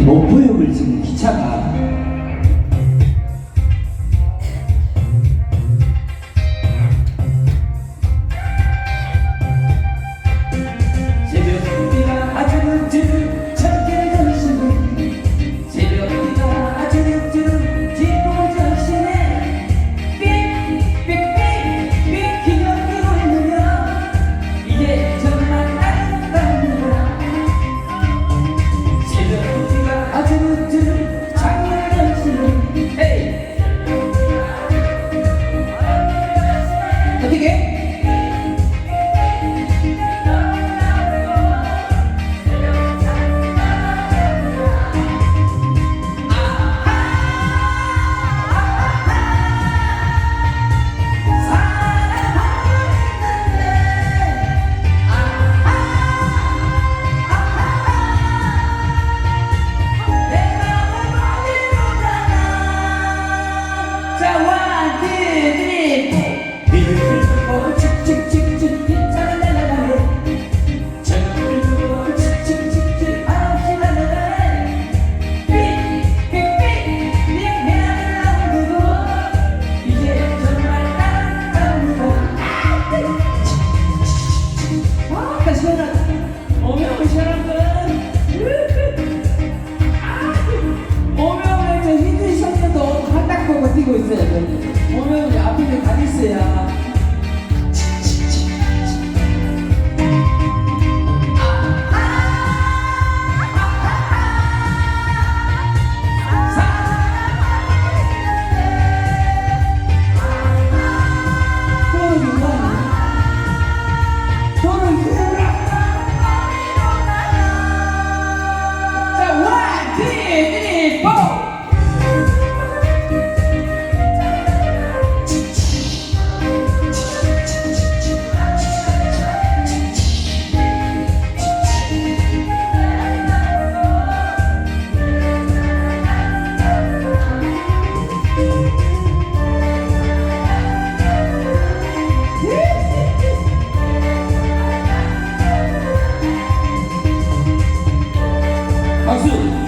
목포역을 지금 기차가 qué? 되는데 오면 우리 앞에 가있어야 再次